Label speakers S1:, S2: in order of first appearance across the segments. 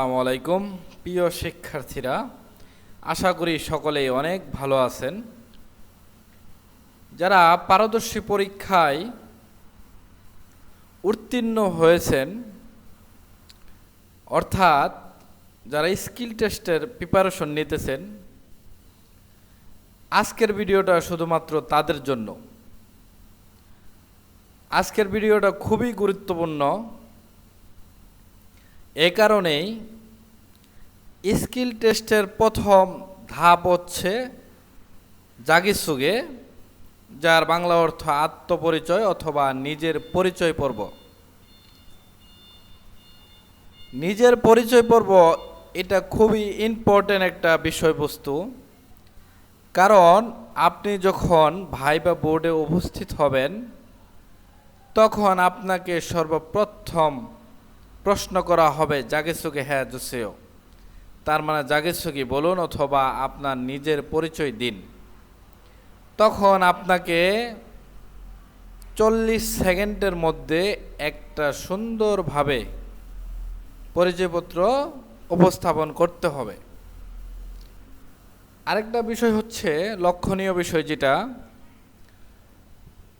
S1: আসসালামু আলাইকুম। প্রিয় শিক্ষার্থীরা, আশা করি সকলেই অনেক ভালো আছেন। যারা পারদর্শী পরীক্ষায় উত্তীর্ণ হয়েছেন, অর্থাৎ যারা স্কিল টেস্টের প্রিপারেশন নিতেছেন, আজকের ভিডিওটা শুধুমাত্র তাদের জন্য। আজকের ভিডিওটা খুবই গুরুত্বপূর্ণ। এ কারণেই স্কিল টেস্টের প্রথম ধাপ হচ্ছে জাগিসুগে যার বাংলা অর্থ আত্মপরিচয় অথবা নিজের পরিচয় পর্ব। নিজের পরিচয় পর্ব, এটা খুবই ইম্পর্টেন্ট একটা বিষয়বস্তু। কারণ আপনি যখন ভাইবা বোর্ডে উপস্থিত হবেন, তখন আপনাকে সর্বপ্রথম প্রশ্ন করা হবে জাগেসুকে হ্যাঁ জোসেও। তার মানে জাগেসুকি বলুন অথবা আপনার নিজের পরিচয় দিন। তখন আপনাকে চল্লিশ সেকেন্ডের মধ্যে একটা সুন্দরভাবে পরিচয়পত্র উপস্থাপন করতে হবে। আরেকটা বিষয় হচ্ছে, লক্ষণীয় বিষয় যেটা,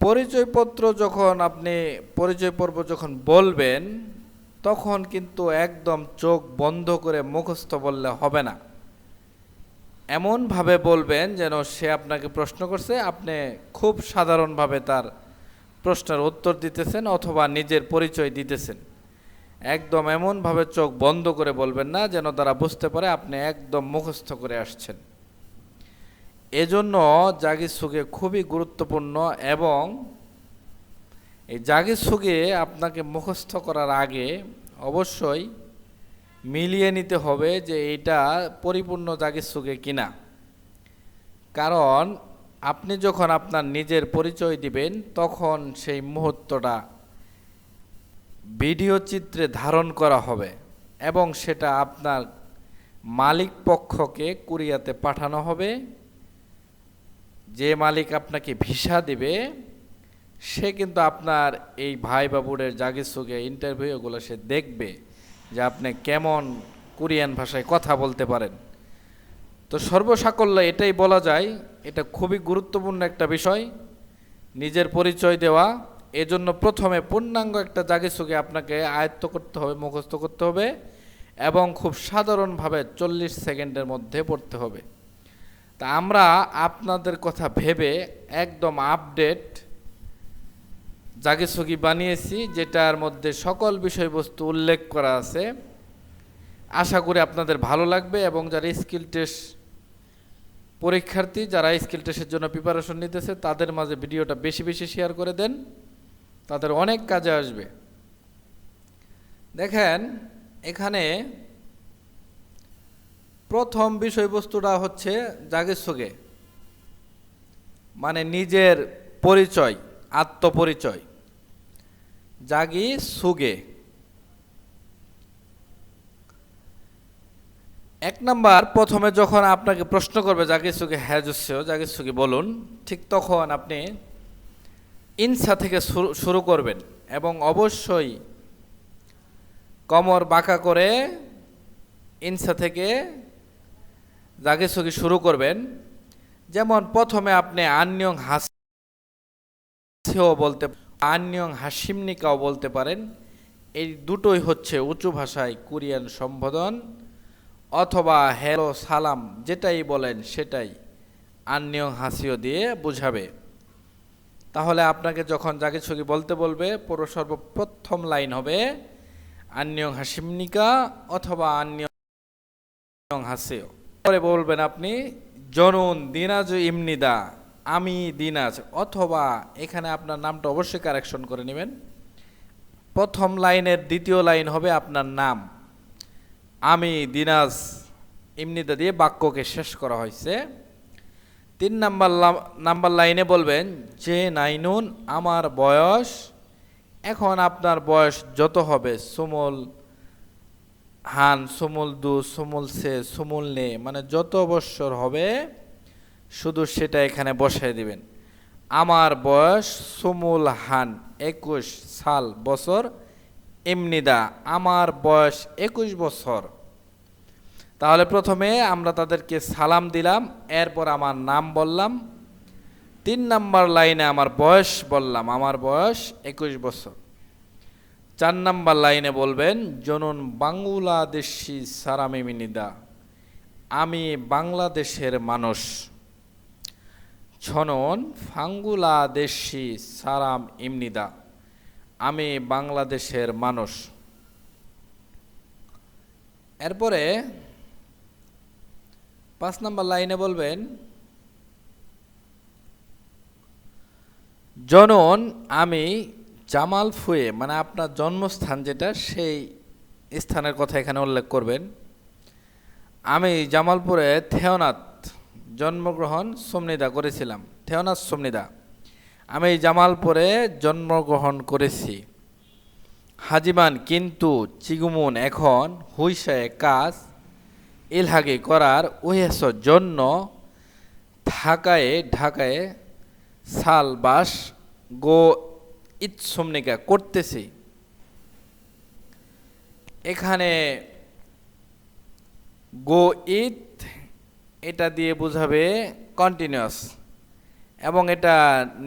S1: পরিচয়পত্র যখন আপনি পরিচয় পর্ব যখন বলবেন তখন কিন্তু একদম চোখ বন্ধ করে মুখস্থ বললে হবে না। এমনভাবে বলবেন যেন সে আপনাকে প্রশ্ন করছে, আপনি খুব সাধারণভাবে তার প্রশ্নের উত্তর দিতেছেন অথবা নিজের পরিচয় দিতেছেন। একদম এমনভাবে চোখ বন্ধ করে বলবেন না যেন তারা বুঝতে পারে আপনি একদম মুখস্থ করে আসছেন। এজন্য জাগিসুগে খুবই গুরুত্বপূর্ণ এবং এই জাগে সুগে আপনাকে মুখস্থ করার আগে অবশ্যই মিলিয়ে নিতে হবে যে এটা পরিপূর্ণ জাগিসুগে কিনা। কারণ আপনি যখন আপনার নিজের পরিচয় দিবেন, তখন সেই মুহূর্তটা ভিডিও চিত্রে ধারণ করা হবে এবং সেটা আপনার মালিক পক্ষকে কুরিয়াতে পাঠানো হবে। যে মালিক আপনাকে ভিসা দিবে সে কিন্তু আপনার এই ভাই বাবুরের জাগিসুকে ইন্টারভিউগুলো সে দেখবে যে আপনি কেমন কোরিয়ান ভাষায় কথা বলতে পারেন। তো সর্বসাকল্য এটাই বলা যায়, এটা খুবই গুরুত্বপূর্ণ একটা বিষয়, নিজের পরিচয় দেওয়া, এজন্য প্রথমে পূর্ণাঙ্গ একটা জাগিসুকে আপনাকে আয়ত্ত করতে হবে, মুখস্থ করতে হবে এবং খুব সাধারণভাবে চল্লিশ সেকেন্ডের মধ্যে পড়তে হবে। তা আমরা আপনাদের কথা ভেবে একদম আপডেট জাগিসুগি বানিয়েছি, যেটার মধ্যে সকল বিষয়বস্তু উল্লেখ করা আছে। আশা করি আপনাদের ভালো লাগবে এবং যারা স্কিল টেস্ট পরীক্ষার্থী, যারা স্কিল টেস্টের জন্য প্রিপারেশন নিতেছে, তাদের মাঝে ভিডিওটা বেশি বেশি শেয়ার করে দেন। তাদের অনেক কাজে আসবে। দেখেন, এখানে প্রথম বিষয়বস্তুটা হচ্ছে জাগেসুগে মানে নিজের পরিচয়, আত্মপরিচয়। জাগি সুগে। এক নাম্বার, প্রথমে যখন আপনাকে প্রশ্ন করবে, জাগি সুগে? হ্যাঁ জাগি সুগে বলুন, ঠিক তখন আপনি ইনসা থেকে শুরু- শুরু করবেন এবং অবশ্যই কমর বাঁকা করে ইনসা থেকে জাগে সুগি শুরু করবেন। যেমন প্রথমে আপনি আন্যং হাসিও বলতে আন্যং হাসিমনিকাও বলতে পারেন, এই দুটোই হচ্ছে উঁচু ভাষায় কোরিয়ান সম্বোধন অথবা হ্যালো, সালাম, যেটাই বলেন সেটাই আন্যং হাসিও দিয়ে বুঝাবে। তাহলে আপনাকে যখন যাকে ছবি বলতে বলবে, পুরো সর্বপ্রথম লাইন হবে আন্যং হাসিমনিকা অথবা আন্যং হাসেও। পরে বলবেন আপনি জনুন দিনাজ ইমনিদা। আমি দিনাজ, অথবা এখানে আপনার নামটা অবশ্যই কারেকশন করে নেবেন। প্রথম লাইনের দ্বিতীয় লাইন হবে আপনার নাম। আমি দিনাজ ইমনিদা দিয়ে বাক্যকে শেষ করা হয়েছে। তিন নাম্বার নাম্বার লাইনে বলবেন, যে নাইনুন, আমার বয়স, এখন আপনার বয়স যত হবে, সুমল হান, সুমল দু, সুমুল সে, সুমুল নে মানে যত বৎসর হবে শুধু সেটা এখানে বসায় দিবেন। আমার বয়স সুমুল হান, একুশ সাল বছর এমনিদা আমার বয়স একুশ বছর। তাহলে প্রথমে আমরা তাদেরকে সালাম দিলাম, এরপর আমার নাম বললাম, তিন নাম্বার লাইনে আমার বয়স বললাম, আমার বয়স একুশ বছর। চার নাম্বার লাইনে বলবেন, জনন বাংলাদেশি সারামি মিনিদা আমি বাংলাদেশের মানুষ। ছনন ফাঙ্গুলাদেশি সারাম ইমনিদা। আমি বাংলাদেশের মানুষ। এরপরে পাঁচ নম্বর লাইনে বলবেন, জনন আমি জামাল ফুয়ে মানে আপনার জন্মস্থান যেটা, সেই স্থানের কথা এখানে উল্লেখ করবেন। আমি জামালপুরে থেওনাথ জন্মগ্রহণ সমনিদা করেছিলাম। থেওনাথ সমনিদা আমি জামালপুরে জন্মগ্রহণ করেছি। হাজিমান কিন্তু চিগুমুন এখন হুইসায় কাজ ইলহাগি করার উহেস জন্য ঢাকায় ঢাকায় সাল বাস গো ইৎসমনিকা করতেছি। এখানে গো ইথ এটা দিয়ে বোঝাবে কন্টিনিউয়াস এবং এটা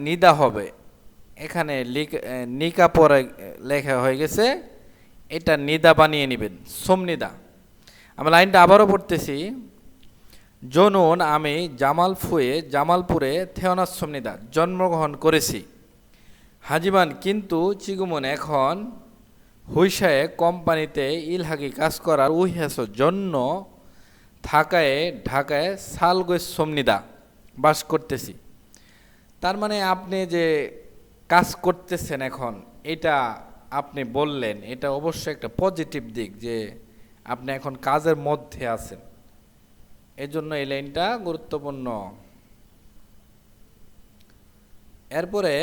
S1: নিদা হবে। এখানে নিকা পরে লেখা হয়ে গেছে, এটা নিদা বানিয়ে নেবেন সোমনিদা আমি লাইনটা আবারও পড়তেছি, জনুন আমি জামালফুয়ে জামালপুরে থেওনাস সোমনিদা জন্মগ্রহণ করেছি। হাজিমান কিন্তু চিগুমন এখন হুইসায় কোম্পানিতে ইলহাকি কাজ করার উইহাস জন্য ঢাকায় ঢাকায় সালগৈ সমনিদা বাস করতেছি। তার মানে আপনি যে কাজ করতেছেন এখন, এটা আপনি বললেন, এটা অবশ্যই একটা পজিটিভ দিক যে আপনি এখন কাজের মধ্যে আছেন। এজন্য এই লাইনটা গুরুত্বপূর্ণ। এরপরে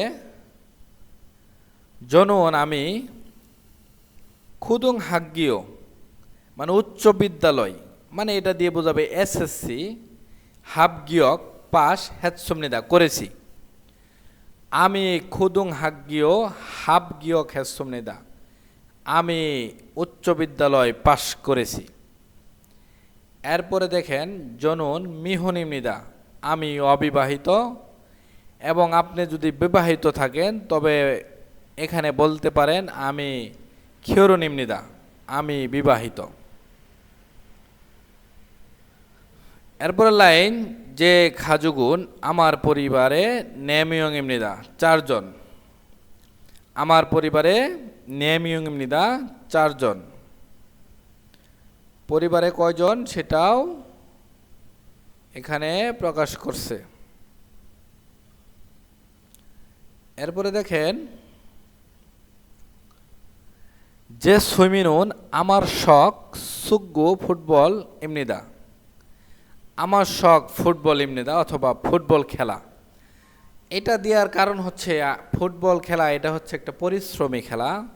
S1: জনন আমি খুদুং হাগ্গিও মানে উচ্চ বিদ্যালয় মানে এটা দিয়ে বোঝাবে এসএসসি হাবগিয়ক পাস হেৎসমনিদা করেছি। আমি খুদুং হাগ্গিও হাবগিয়ক হেৎসমনিদা আমি উচ্চ বিদ্যালয় পাশ করেছি। এরপরে দেখেন, জনুন মিহনিমিদা আমি অবিবাহিত এবং আপনি যদি বিবাহিত থাকেন, তবে এখানে বলতে পারেন, আমি ক্ষরনিমনিদা আমি বিবাহিত। এরপরে লাইন, যে খাজুগুন আমার পরিবারে নেমিয়ং ইমনিদা চারজন। আমার পরিবারে নেমিয়ং ইমনিদা চারজন। পরিবারে কয়জন সেটাও এখানে প্রকাশ করছে। এরপরে দেখেন, যে সুইমিনুন, আমার শখ, সুগ্গু ফুটবল এমনিদা আমার শখ ফুটবল এমনিদা অথবা ফুটবল খেলা। এটা দেওয়ার কারণ হচ্ছে ফুটবল খেলা এটা হচ্ছে একটা পরিশ্রমী খেলা।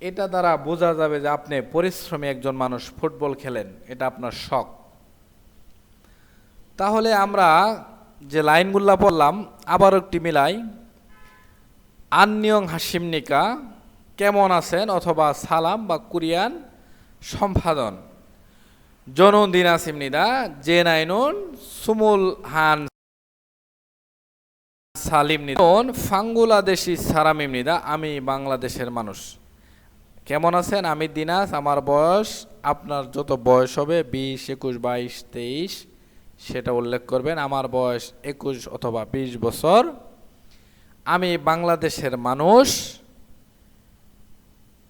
S1: এটা দ্বারা বোঝা যাবে যে আপনি পরিশ্রমী একজন মানুষ, ফুটবল খেলেন, এটা আপনার শখ। তাহলে আমরা যে লাইনগুলা পড়লাম আবার একটি মিলাই। আন্নিয়ং হাসিমনিকা কেমন আছেন? অথবা সালাম বা কুরিয়ান সম্পাদন। জনদিন আসিমনিদা জে নাইনুন সুমুল হান সালিম নিদন ফাঙ্গুলাদেশি সারামিমনিদা আমি বাংলাদেশের মানুষ। কেমন আছেন? আমি দিনাস আমার বয়স, আপনার যত বয়স হবে, বিশ, একুশ, বাইশ, তেইশ, সেটা উল্লেখ করবেন। আমার বয়স একুশ অথবা বিশ বছর। আমি বাংলাদেশের মানুষ।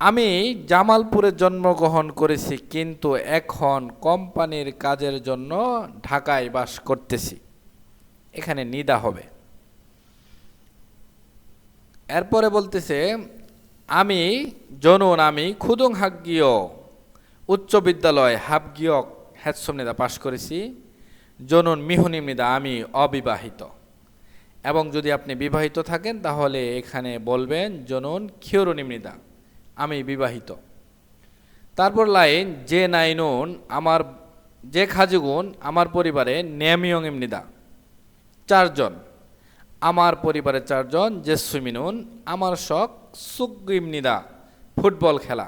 S1: আমি জামালপুরে জন্মগ্রহণ করেছি, কিন্তু এখন কোম্পানির কাজের জন্য ঢাকায় বাস করতেছি। এখানে নিদা হবে। এরপরে বলতেছে, আমি জনুন, আমি খুদুং হাগ্গীয় উচ্চ বিদ্যালয় হাবগিয়ক হ্যাৎসমনিদা পাশ করেছি। জনুন মিহুনিমিদা আমি অবিবাহিত। এবং যদি আপনি বিবাহিত থাকেন, তাহলে এখানে বলবেন জনুন ক্ষিয়রনিমনিদা আমি বিবাহিত। তারপর লাইন, যে নাইনুন, আমার, যে খাজুগুন, আমার পরিবারে নেমিয়ং ইমনিদা চারজন। আমার পরিবারে চারজন যে সুমিনুন আমার শখ সুগিমনিদা ফুটবল খেলা।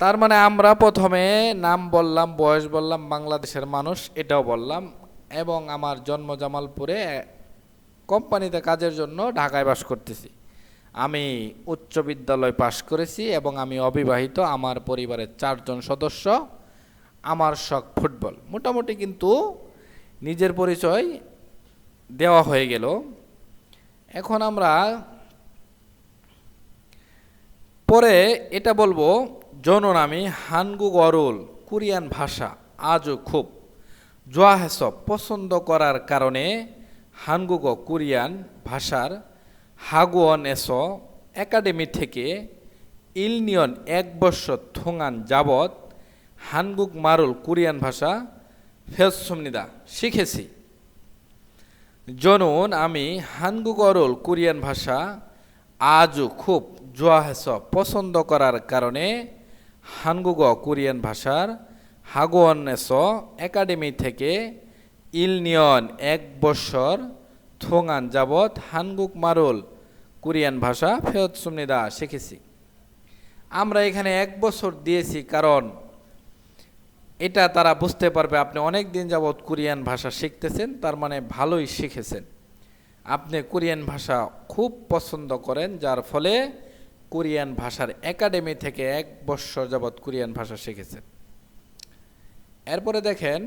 S1: তার মানে আমরা প্রথমে নাম বললাম, বয়স বললাম, বাংলাদেশের মানুষ এটাও বললাম, এবং আমার জন্ম জামালপুরে কোম্পানিতে কাজের জন্য ঢাকায় বাস করতেছি। আমি উচ্চ বিদ্যালয় পাশ করেছি এবং আমি অবিবাহিত আমার পরিবারের চারজন সদস্য, আমার শখ ফুটবল। মোটামুটি কিন্তু নিজের পরিচয় দেওয়া হয়ে গেল। এখন আমরা পরে এটা বলব জননামী হানগু গরুল, কোরিয়ান ভাষা, আজও খুব জোয়াহেস পছন্দ করার কারণে হানগুগ কোরিয়ান ভাষার হাগুয়ন এস একাডেমি থেকে ইলনিয়ন এক বছর থোঙান যাবৎ হানগুক মারুল কোরিয়ান ভাষা ফেসুমনিদা শিখেছি। জনুন আমি হানগুগরল কোরিয়ান ভাষা আজও খুব জোয়াহেস পছন্দ করার কারণে হানগুগ কোরিয়ান ভাষার হাগোয়ানেস একাডেমি থেকে ইলনিয়ন এক বছর থোঙান যাবৎ হানগুক মারুল কোরিয়ান ভাষা ফেরত সুমনিদা শিখেছি। আমরা এখানে এক বছর দিয়েছি কারণ এটা তারা বুঝতে পারবে আপনি অনেক দিন যাবৎ কোরিয়ান ভাষা শিখতেছেন, তার মানে ভালোই শিখেছেন। আপনি কোরিয়ান ভাষা খুব পছন্দ করেন, যার ফলে কোরিয়ান ভাষার একাডেমি থেকে এক বছর যাবৎ কোরিয়ান ভাষা শিখেছেন। এরপরে দেখেন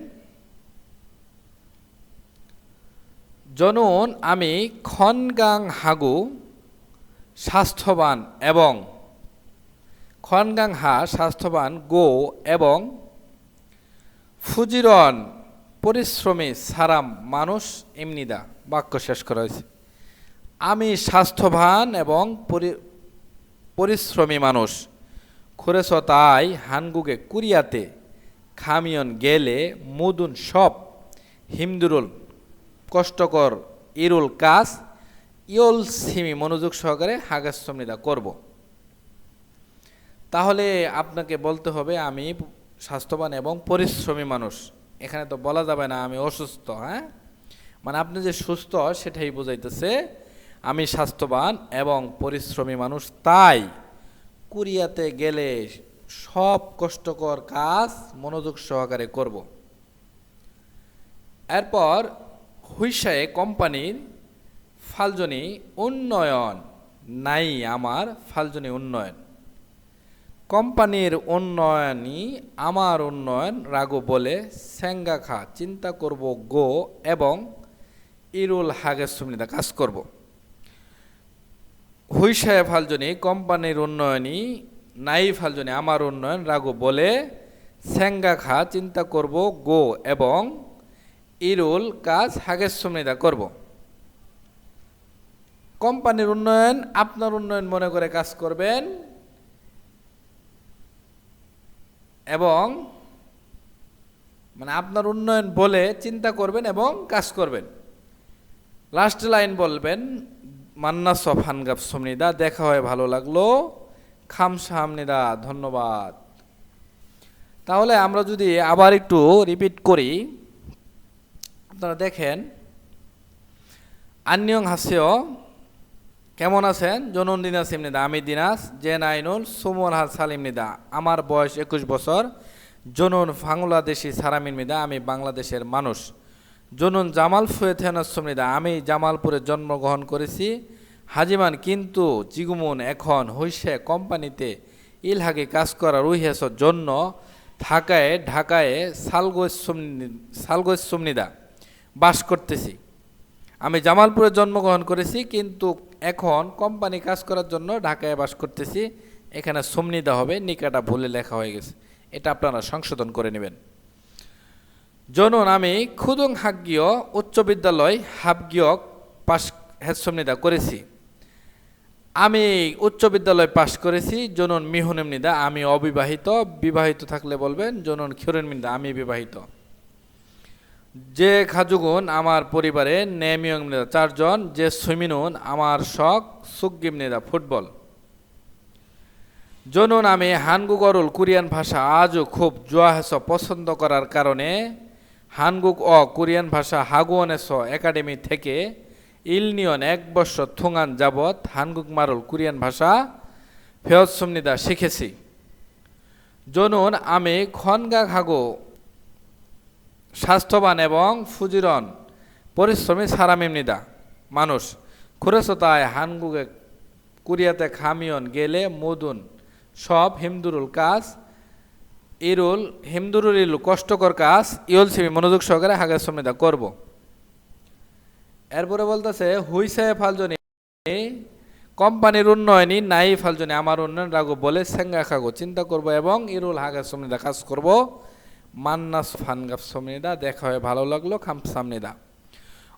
S1: জনুন আমি খনগাং হাগু স্বাস্থ্যবান এবং খনগাং হা স্বাস্থ্যবান গো এবং ফুজিরন পরিশ্রমী সারাম মানুষ এমনিদা বাক্য শেষ করা হয়েছে। আমি স্বাস্থ্যবান এবং পরি- পরিশ্রমী মানুষ। খুরেছ তাই হানগুগে কুরিয়াতে খামিয়ন গেলে মুদুন সব হিমদুরুল কষ্টকর, ইরুল কাজ, ইয়ল সিমি, মনোযোগ সহকারে হাগাসমনিদা করব। তাহলে আপনাকে বলতে হবে, আমি স্বাস্থ্যবান এবং পরিশ্রমী মানুষ। এখানে তো বলা যাবে না, আমি অসুস্থ হ্যাঁ? মানে আপনি যে সুস্থ, সেটাই বোঝাইতেছে, আমি স্বাস্থ্যবান এবং পরিশ্রমী মানুষ, তাই কুরিয়াতে গেলে সব কষ্টকর কাজ মনোযোগ সহকারে করব। এরপর হুইসায়ে কোম্পানির ফালজনি উন্নয়ন নাই, আমার ফালজনি উন্নয়ন। কোম্পানির উন্নয়নই আমার উন্নয়ন, রাগো বলে স্যাঙ্গাখা চিন্তা করব গো এবং ইরুল হাগের সুমনিদা কাজ করব। হুইসায় ফালজনি কোম্পানির উন্নয়নই নাই, ফালজনি আমার উন্নয়ন, রাগো বলে স্যাঙ্গাখা চিন্তা করব গো এবং ইরুল কাজ হাগে সুমনিদা করব। কোম্পানির উন্নয়ন, আপনার উন্নয়ন মনে করে কাজ করবেন। এবং মানে আপনার উন্নয়ন বলে চিন্তা করবেন এবং কাজ করবেন। লাস্ট লাইন বলবেন মান্না সফানগাব সমনিদা দেখা হয়ে ভালো লাগল। খাম হামনিদা ধন্যবাদ। তাহলে আমরা যদি আবার একটু রিপিট করি আপনারা দেখেন। আন্যং হাস্য কেমন আছেন? জনুন দিনাস ইমনিদা আমি দিনাস জেন আইনুল সুমন হাস সালিম নিদা আমার বয়স একুশ বছর। জনুন বাংলাদেশি সারামিন মিদা আমি বাংলাদেশের মানুষ। জনুন জামাল ফুয়েথেনাসমিদা আমি জামালপুরে জন্মগ্রহণ করেছি। হাজিমান কিন্তু জিগুমুন এখন হইসে কোম্পানিতে ইলহাগে কাজ করার উইহেসর জন্য ঢাকায় ঢাকায় সালগোসমনিদা বাস করতেছি। আমি জামালপুরে জন্মগ্রহণ করেছি, কিন্তু এখন কোম্পানি কাজ করার জন্য ঢাকায় বাস করতেছি। এখানে সমনিদা হবে, নিকাটা ভুলে লেখা হয়ে গেছে। এটা আপনারা সংশোধন করে নেবেন। জনুন, আমি খুদুং হাগ্গীয় উচ্চ বিদ্যালয় হাবগিয়ক পাশ হেসমনিদা করেছি। আমি উচ্চ বিদ্যালয় পাশ করেছি, জনুন মিহুনেমনিদা আমি অবিবাহিত, বিবাহিত থাকলে বলবেন, জনুন খিউরেনমিন্দা আমি বিবাহিত। যে খাজুগুন আমার পরিবারে নেমিয়ং নেতা চারজন, যে সুইমিনুন আমার শখ সুগিম নেতা ফুটবল। জনুন আমি হানগু গরুল কোরিয়ান ভাষা আজও খুব জোয়াহেস পছন্দ করার কারণে হানগুক অ কোরিয়ান ভাষা হাগুয়ানেস একাডেমি থেকে ইলনিয়ন এক বছর থুঙান যাবৎ হানগুক মারুল কোরিয়ান ভাষা ফেয়সুমনিদা শিখেছি। জনুন আমি খনগা খাগো স্বাস্থ্যবান এবং ফুজিরন, পরিশ্রমী সারামিমনিদা। মানুষ, খুরেসতায় হানগুগে কুরিয়াতে খামিয়ন গেলে মদুন। সব হিমদুরুল কাজ, ইরুল, হিমদুরুল ইলু কষ্টকর কাজ, ইউল সিমি মনোযোগ সহকারে হাগের সমিদা করব। এরপরে বলতেছে হুইসে ফালজনি, কোম্পানির উন্নয়নই নাই ফালজনি, আমার উন্নয়ন রাগো বলে সেঙ্গা খাগো, চিন্তা করব এবং ইরুল হাগের সমিদা কাজ করব। মান্নাস ফানগাফ সমিদা দেখা হয়ে ভালো লাগল খাম সামনিদা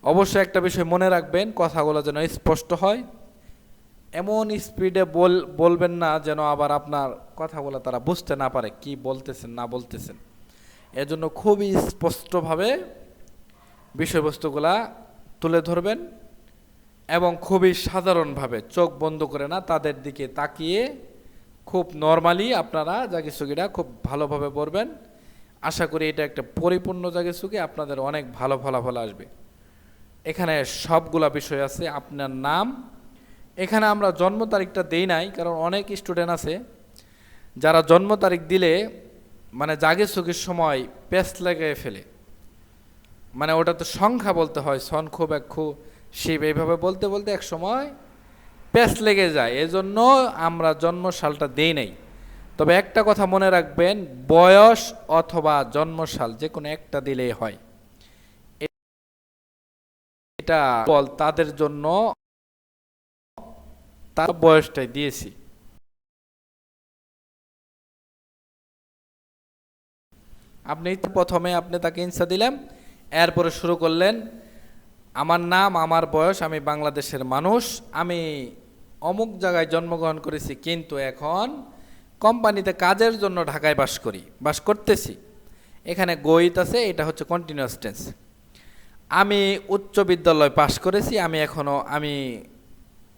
S1: অবশ্যই একটা বিষয় মনে রাখবেন, কথাগুলো যেন স্পষ্ট হয়। এমন স্পিডে বল, বলবেন না যেন আবার আপনার কথাগুলো তারা বুঝতে না পারে, কি বলতেছেন, না বলতেছেন। এজন্য খুবই স্পষ্টভাবে বিষয়বস্তুগুলা তুলে ধরবেন এবং খুবই সাধারণভাবে চোখ বন্ধ করে না, তাদের দিকে তাকিয়ে খুব নর্মালি আপনারা জাগিসুগিরা খুব ভালোভাবে পড়বেন আশা করি এটা একটা পরিপূর্ণ জাগিসুগি আপনাদের অনেক ভালো ফলাফল আসবে। এখানে সবগুলা বিষয় আছে, আপনার নাম। এখানে আমরা জন্ম তারিখটা দেই নাই, কারণ অনেক স্টুডেন্ট আছে, যারা জন্ম তারিখ দিলে মানে জাগে সুখের সময় পেস লেগে ফেলে। মানে ওটা তো সংখ্যা বলতে হয়, সন খুব এক খু, শিব, এইভাবে বলতে বলতে এক সময় পেস লেগে যায়। এজন্য আমরা জন্ম সালটা দেই নাই। তবে একটা কথা মনে রাখবেন, বয়স অথবা জন্মসাল যে কোনো একটা দিলেই হয়। এটা বল, তাদের জন্য তার বয়সটাই দিয়েছি। আপনি প্রথমে আপনি তাকে ইনসা দিলেন, এরপরে শুরু করলেন, আমার নাম, আমার বয়স, আমি বাংলাদেশের মানুষ, আমি অমুক জায়গায় জন্মগ্রহণ করেছি, কিন্তু এখন কোম্পানিতে কাজের জন্য ঢাকায় বাস করি, বাস করতেছি। এখানে গইত আছে, এটা হচ্ছে কন্টিনিউয়াস টেন্স আমি উচ্চ বিদ্যালয় পাশ করেছি, আমি এখনও আমি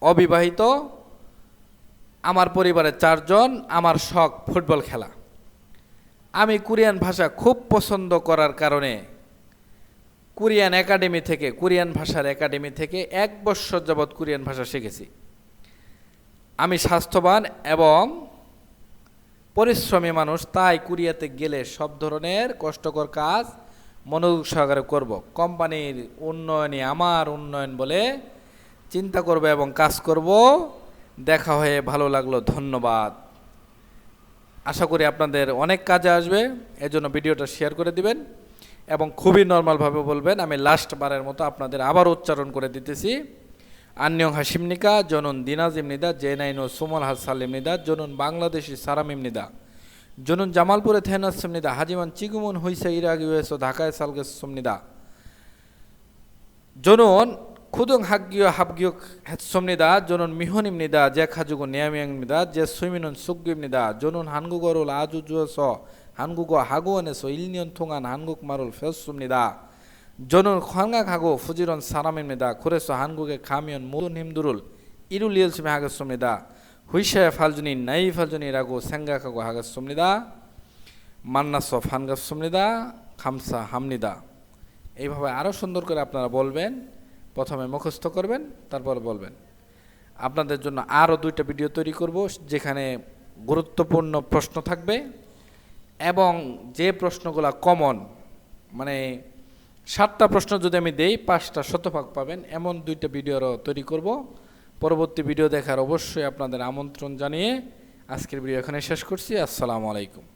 S1: অবিবাহিত। আমার পরিবারের চারজন, আমার শখ ফুটবল খেলা। আমি কোরিয়ান ভাষা খুব পছন্দ করার কারণে কোরিয়ান একাডেমি থেকে, কোরিয়ান ভাষার একাডেমি থেকে এক বৎসর যাবৎ কোরিয়ান ভাষা শিখেছি। আমি স্বাস্থ্যবান এবং পরিশ্রমী মানুষ, তাই কোরিয়াতে গেলে সব ধরনের কষ্টকর কাজ মনোযোগ সহকারে করব। কোম্পানির উন্নয়নে আমার উন্নয়ন বলে চিন্তা করব এবং কাজ করব। দেখা হয়ে ভালো লাগল, ধন্যবাদ। আশা করি আপনাদের অনেক কাজে আসবে, এজন্য ভিডিওটা শেয়ার করে দিবেন এবং খুবই নর্মালভাবে বলবেন, আমি লাস্ট বারের মতো আপনাদের আবার উচ্চারণ করে দিতেছি। 안녕하십니까? 저는 디나즈입니다 제 나이는 21살입니다. 저는 방글라데시 사람입니다. 저는 자말불에 태어났습니다. 하지만 지금은 회사 일하기 위해서 다카에 살겠습니다. 저는 고등학교 합격했습니다. 저는 미혼입니다. 제 가족은 네 명입니다. 제 수미는 숙교입니다 저는 한국어를 아주 좋아서 한국어 학원에서 1년 동안 한국말을 배웠습니다. 저는 환각하고 부지런 사람입니다. 그래서 한국에 가면 모든 힘들을 이룰 열심히 하겠습니다. 후이샤의 팔준이 나이 팔준이라고 생각하고 하겠습니다. 만나서 반갑습니다. 감사합니다. এইভাবে আরও সুন্দর করে আপনারা বলবেন প্রথমে মুখস্থ করবেন তারপর বলবেন আপনাদের জন্য আরও দুইটা ভিডিও তৈরি করব যেখানে গুরুত্বপূর্ণ প্রশ্ন থাকবে এবং যে প্রশ্নগুলো কমন মানে সাতটা প্রশ্ন যদি আমি দেই, পাঁচটা শতভাগ পাবেন। এমন দুইটা ভিডিও আরও তৈরি করব। পরবর্তী ভিডিও দেখার অবশ্যই আপনাদের আমন্ত্রণ জানিয়ে আজকের ভিডিও এখানে শেষ করছি। আসসালামু আলাইকুম।